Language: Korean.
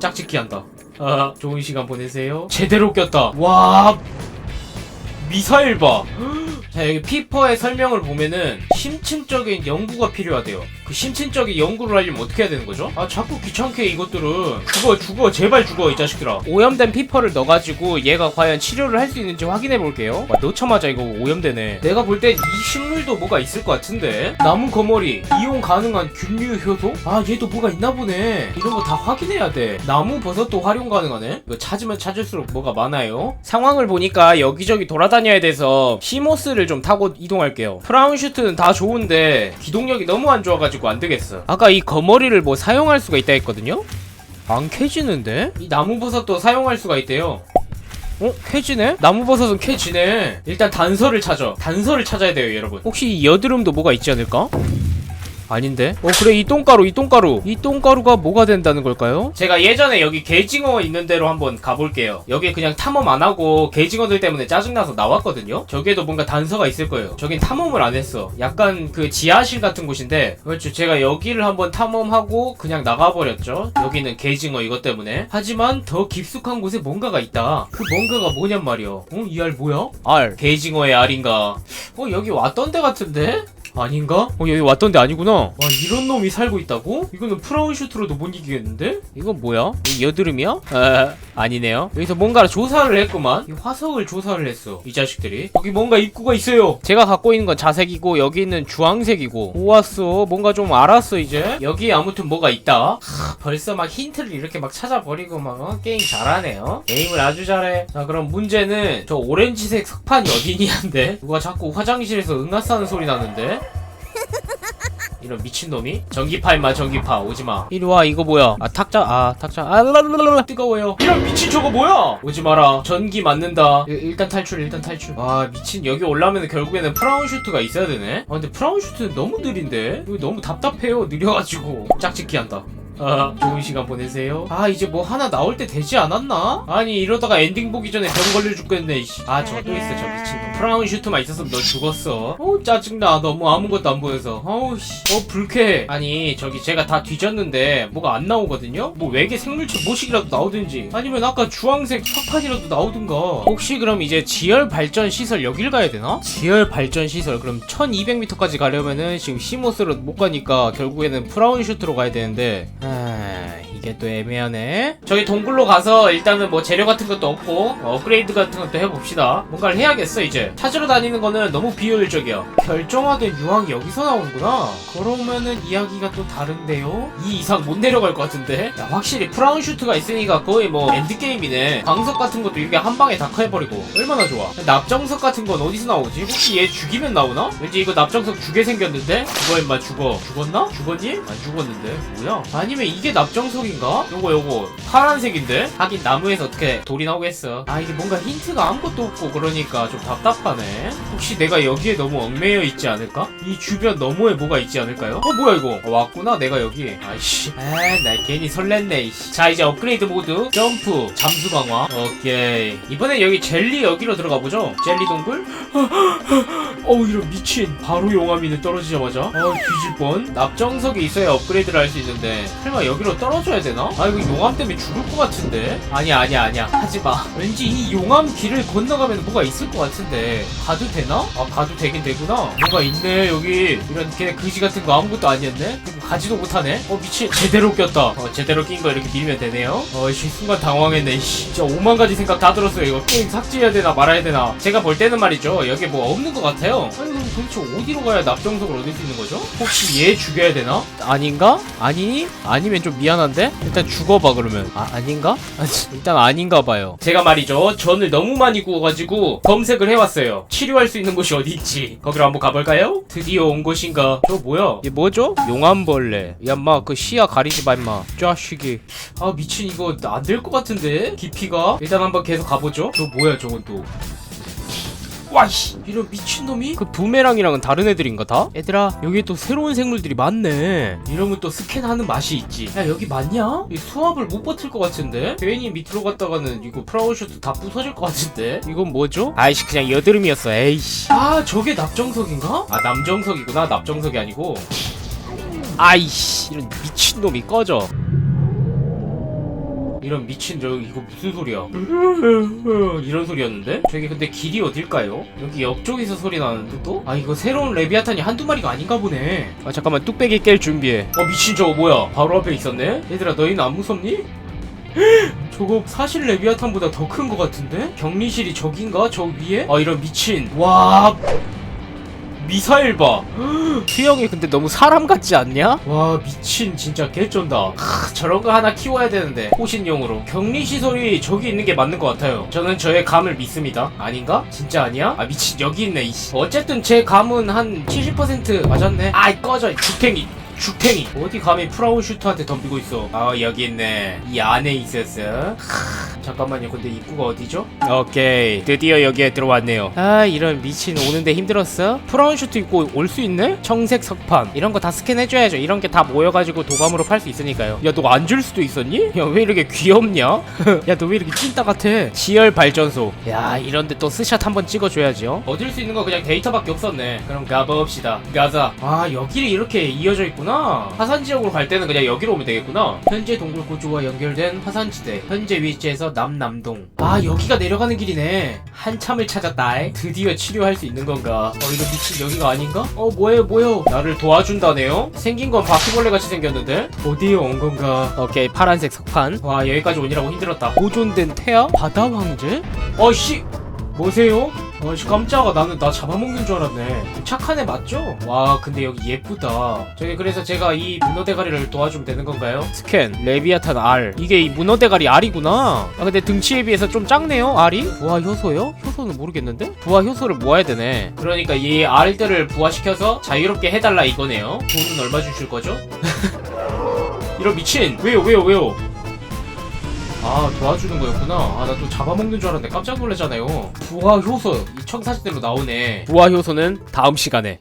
짝짓기 한다. 아, 좋은 시간 보내세요. 제대로 꼈다. 와, 미사일 봐. 자, 여기 피퍼의 설명을 보면은 심층적인 연구가 필요하대요. 그 심층적인 연구를 하려면 어떻게 해야 되는 거죠? 아, 자꾸 귀찮게 이것들은. 죽어, 죽어, 제발 죽어, 이 자식들아. 오염된 피퍼를 넣어가지고 얘가 과연 치료를 할 수 있는지 확인해 볼게요. 와, 넣자마자 이거 오염되네. 내가 볼 땐 이 식물도 뭐가 있을 것 같은데? 나무 거머리, 이용 가능한 균류 효소? 아, 얘도 뭐가 있나 보네. 이런 거 다 확인해야 돼. 나무 버섯도 활용 가능하네? 이거 찾으면 찾을수록 뭐가 많아요. 상황을 보니까 여기저기 돌아다녀야 돼서 시모스를 좀 타고 이동할게요. 프라운 슈트는 다 좋은데 기동력이 너무 안 좋아가지고 안 되겠어. 아까 이 거머리를 뭐 사용할 수가 있다 했거든요? 안 캐지는데? 이 나무 버섯도 사용할 수가 있대요. 어? 캐지네? 나무버섯은 캐지네. 일단 단서를 찾아. 단서를 찾아야 돼요, 여러분. 혹시 이 여드름도 뭐가 있지 않을까? 아닌데? 어 그래 이 똥가루 이 똥가루. 이 똥가루가 뭐가 된다는 걸까요? 제가 예전에 여기 게징어 있는 데로 한번 가볼게요. 여기 그냥 탐험 안 하고 게징어들 때문에 짜증나서 나왔거든요? 저기에도 뭔가 단서가 있을 거예요. 저긴 탐험을 안 했어. 약간 그 지하실 같은 곳인데 그렇죠. 제가 여기를 한번 탐험하고 그냥 나가버렸죠. 여기는 게징어 이것 때문에. 하지만 더 깊숙한 곳에 뭔가가 있다. 그 뭔가가 뭐냔 말이야 어? 이 알 뭐야? 알. 게징어의 알인가? 어 여기 왔던 데 같은데? 아닌가? 어 여기 왔던 데 아니구나 와 이런 놈이 살고 있다고? 이거는 프라운 슈트로도 못 이기겠는데? 이건 뭐야? 이 여드름이야? 아 아니네요 여기서 뭔가 조사를 했구만 이 화석을 조사를 했어 이 자식들이 여기 뭔가 입구가 있어요 제가 갖고 있는 건 자색이고 여기 있는 주황색이고 좋았어 뭔가 좀 알았어 이제 여기 아무튼 뭐가 있다 하, 벌써 막 힌트를 이렇게 막 찾아버리고 막 어? 게임 잘하네요 게임을 아주 잘해 자 그럼 문제는 저 오렌지색 석판이 어디냐인데 누가 자꾸 화장실에서 응아싸는 소리 나는데 이런 미친놈이? 전기파 임마 전기파. 오지마. 이리와 이거 뭐야? 아 탁자 아 탁자. 아 랄랄랄라. 뜨거워요. 이런 미친 저거 뭐야? 오지마라. 전기 맞는다. 일- 일단 탈출 일단 탈출. 와 미친. 여기 올라오면 결국에는 프라운 슈트가 있어야 되네? 아 근데 프라운 슈트는 너무 느린데? 이거 너무 답답해요 느려가지고. 짝짓기 한다 아, 좋은 시간 보내세요. 아, 이제 뭐 하나 나올 때 되지 않았나? 아니, 이러다가 엔딩 보기 전에 병 걸려 죽겠네, 이씨. 아, 저도 있어, 저 미친놈. 프라운 슈트만 있었으면 너 죽었어. 어우, 짜증나. 너무 아무것도 안 보여서. 어우, 씨. 어, 불쾌해. 아니, 저기 제가 다 뒤졌는데, 뭐가 안 나오거든요? 뭐 외계 생물체 모식이라도 나오든지, 아니면 아까 주황색 석판이라도 나오든가. 혹시 그럼 이제 지열 발전 시설 여길 가야 되나? 지열 발전 시설. 그럼 1200m까지 가려면은 지금 시모스로 못 가니까 결국에는 프라운 슈트로 가야 되는데, 아, 哎。 이게 또 애매하네. 저기 동굴로 가서 일단은 뭐 재료 같은 것도 얻고 어, 업그레이드 같은 것도 해봅시다. 뭔가를 해야겠어 이제. 찾으러 다니는 거는 너무 비효율적이야. 결정화된 유황이 여기서 나오는구나. 그러면은 이야기가 또 다른데요? 이 이상 못 내려갈 것 같은데? 야, 확실히 프라운 슈트가 있으니까 거의 뭐 엔드게임이네. 광석 같은 것도 이렇게 한 방에 다 해버리고 얼마나 좋아. 납정석 같은 건 어디서 나오지? 혹시 얘 죽이면 나오나? 왠지 이거 납정석 죽게 생겼는데? 죽어 임마 죽어. 죽었나? 죽었니? 안 죽었는데. 뭐야? 아니면 이게 납정석 인가? 요거 요거 파란색인데? 하긴 나무에서 어떻게 돌이 나오겠어. 아 이게 뭔가 힌트가 아무것도 없고 그러니까 좀 답답하네. 혹시 내가 여기에 너무 얽매여 있지 않을까? 이 주변 너머에 뭐가 있지 않을까요? 어 뭐야 이거? 어, 왔구나 내가 여기. 아이씨. 에나 괜히 설렜네. 이씨. 자 이제 업그레이드 모드 점프 잠수 강화. 오케이. 이번엔 여기 젤리 여기로 들어가 보죠. 젤리 동굴. 어우 이런 미친 바로 용암이네 떨어지자마자 어 뒤질 뻔 납정석이 있어야 업그레이드를 할 수 있는데 설마 여기로 떨어져야 되나? 아 이거 용암 때문에 죽을 것 같은데? 아니야 아니야 아니야. 하지마. 왠지 이 용암 길을 건너가면 뭐가 있을 것 같은데. 가도 되나? 아 가도 되긴 되구나. 뭐가 있네 여기. 이런 걔네 그지 같은 거 아무것도 아니었네? 가지도 못하네? 어 미친. 제대로 꼈다. 어 제대로 낀 거 이렇게 밀면 되네요. 어씨 순간 당황했네. 씨 진짜 오만 가지 생각 다 들었어요. 이거 게임 삭제해야 되나 말아야 되나. 제가 볼 때는 말이죠. 여기 뭐 없는 것 같아요. 아니 그럼 도대체 어디로 가야 납정석을 얻을 수 있는 거죠? 혹시 얘 죽여야 되나? 아닌가? 아니? 아니면 좀 미안한데? 일단 죽어봐 그러면. 아 아닌가? 아, 일단 아닌가 봐요. 제가 말이죠. 전을 너무 많이 구워가지고 검색을 해왔어요. 치료할 수 있는 곳이 어디 있지. 거기로 한번 가볼까요? 드디어 온 곳인가? 저 뭐야? 얘 뭐죠? 용암벌레. 야마 그 시야 가리지 마 임마. 짜식이. 아 미친 이거 안 될 것 같은데? 깊이가? 일단 한번 계속 가보죠. 저 뭐야 저건 또 와이씨 이런 미친놈이? 그 부메랑이랑은 다른 애들인가 다? 얘들아 여기 또 새로운 생물들이 많네 이러면 또 스캔하는 맛이 있지 야 여기 맞냐? 이 수압을 못 버틸 것 같은데? 괜히 밑으로 갔다가는 이거 프라우셔도 다 부서질 것 같은데? 이건 뭐죠? 아이씨 그냥 여드름이었어 에이씨 아 저게 납정석인가? 아 남정석이구나 납정석이 아니고 아이씨 이런 미친놈이 꺼져 이런 미친 저 이거 무슨 소리야 이런 소리였는데? 저기 근데 길이 어딜까요? 여기 옆쪽에서 소리 나는데 또? 아 이거 새로운 레비아탄이 한두 마리가 아닌가 보네 아 잠깐만 뚝배기 깰 준비해 어 미친 저거 뭐야 바로 앞에 있었네? 얘들아 너희는 안 무섭니? 저거 사실 레비아탄보다 더큰거 같은데? 격리실이 저긴가? 저 위에? 아 이런 미친 와 미사일 봐 수영이 근데 너무 사람 같지 않냐? 와 미친. 진짜 개쩐다. 크, 저런 거 하나 키워야 되는데. 호신용으로. 격리 시설이 저기 있는 게 맞는 것 같아요. 저는 저의 감을 믿습니다. 아닌가? 진짜 아니야? 아 미친. 여기 있네 이씨. 어쨌든 제 감은 한 70% 맞았네. 아이 꺼져 죽탱이 죽탱이. 어디 감히 프라운 슈터한테 덤비고 있어? 아 여기 있네. 이 안에 있었어. 크, 잠깐만요. 근데 입구가 어디죠? 오케이. 드디어 여기에 들어왔네요. 아 이런 미친 오는데 힘들었어? 프라운 슈트 입고 올 수 있네? 청색 석판. 이런 거 다 스캔해줘야죠. 이런 게 다 모여가지고 도감으로 팔 수 있으니까요. 야 너 안 줄 수도 있었니? 야 왜 이렇게 귀엽냐? 야 너 왜 이렇게 찐따 같아? 지열 발전소. 야 이런데 또 스샷 한번 찍어줘야죠. 얻을 수 있는 거 그냥 데이터밖에 없었네. 그럼 가봅시다. 가자. 아 여기를 이렇게 이어져 있구나 화산 지역으로 갈 때는 그냥 여기로 오면 되겠구나. 현재 동굴 구조와 연결된 화산지대 현재 위치에서 남남동. 아 여기가 내려가는 길이네. 한참을 찾았다 드디어 치료할 수 있는 건가? 어 이거 미친 여기가 아닌가? 어 뭐예요 뭐예요? 나를 도와준다네요? 생긴 건 바퀴벌레 같이 생겼는데? 어디에 온 건가? 오케이 파란색 석판. 와 여기까지 오느라고 힘들었다. 보존된 태아? 바다 황제? 어씨! 뭐세요? 아씨 깜짝아 나는 나 잡아먹는 줄 알았네 착한 애 맞죠? 와 근데 여기 예쁘다 저기 그래서 제가 이 문어 대가리를 도와주면 되는 건가요? 스캔 레비아탄 R 이게 이 문어 대가리 R이구나 아 근데 등치에 비해서 좀 작네요 R이? 부하 효소요? 효소는 모르겠는데? 부하 효소를 모아야 되네 그러니까 이 R들을 부하시켜서 자유롭게 해달라 이거네요 돈은 얼마 주실 거죠? 이런 미친 왜요 왜요 왜요 아 도와주는 거였구나. 아 나 또 잡아먹는 줄 알았는데 깜짝 놀랐잖아요. 부하 효소 이 청사시대로 나오네. 부하 효소는 다음 시간에